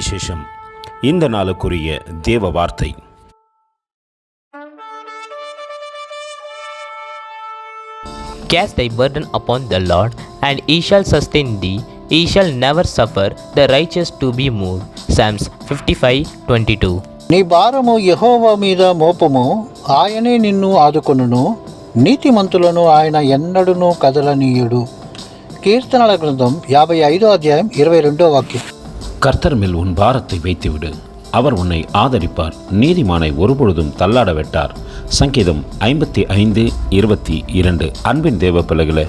சுவிசேஷம் இந்த நாளுக்குரிய தேவ வார்த்தை Cast thy burden upon the Lord, and he shall sustain thee. He shall never suffer the righteous to be moved. Psalms 55 22. నీ భారము యహోవా మీద మోపము ఆయనే నిన్ను ఆదుకొనును నీతిమంతులను ఆయన ఎన్నడును కదలనీయుడు కీర్తనల గ్రంథం యాభై ఐదో అధ్యాయం ఇరవై రెండో వాక్యం கர்த்தர் மேல் உன் பாரத்தை வைத்துவிடு. அவர் உன்னை ஆதரிப்பார். நீதிமானை ஒருபொழுதும் தள்ளாட விட்டார் சங்கீதம் ஐம்பத்தி ஐந்து இருபத்தி இரண்டு. அன்பின் தேவ பிள்ளைகளே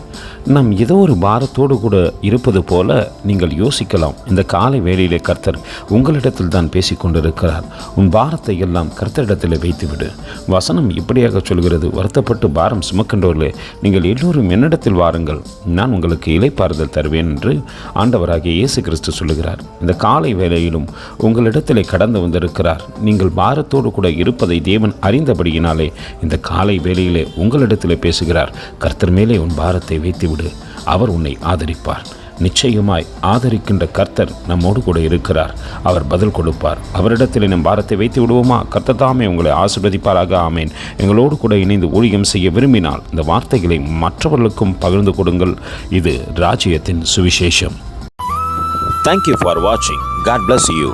நம் ஏதோ ஒரு பாரத்தோடு கூட இருப்பது போல நீங்கள் யோசிக்கலாம். இந்த காலை வேளையிலே கர்த்தர் உங்களிடத்தில் தான் பேசிக் கொண்டிருக்கிறார். உன் பாரத்தை எல்லாம் கர்த்தரிடத்தில் வைத்துவிடு. வசனம் இப்படியாக சொல்கிறது வருத்தப்பட்டு பாரம் சுமக்கின்றோர்களே நீங்கள் எல்லோரும் என்னிடத்தில் வாருங்கள். நான் உங்களுக்கு இலைப்பாறுதல் தருவேன் என்று ஆண்டவராகிய இயேசு கிறிஸ்து சொல்லுகிறார். இந்த காலை வேளையிலும் உங்களிடத்திலே கடந்த வந்திருக்கிறார். நீங்கள் பாரத்தோடு கூட இருப்பதை தேவன் அறிந்தபடியினாலே இந்த காலை வேளையிலே உங்களிடத்தில் பேசுகிறார். கர்த்தர் மேலே உன் பாரத்தை வைத்துவிடு. அவர் உன்னை ஆதரிப்பார். நிச்சயமாய் ஆதரிக்கின்ற கர்த்தர் நம்மோடு கூட இருக்கிறார். அவர் பதில் கொடுப்பார். அவரிடத்தில் நம் பாரத்தை வைத்து விடுவோமா கர்த்தர் தாமே உங்களை ஆசிர்வதிப்பாராக. ஆமேன். எங்களோடு கூட இணைந்து ஊழியம் செய்ய விரும்பினால் இந்த வார்த்தைகளை மற்றவர்களுக்கும் பகிர்ந்து கொடுங்கள். இது ராஜ்யத்தின் சுவிசேஷம். தேங்க்யூ ஃபார் வாட்சிங் காட் பிளஸ் யூ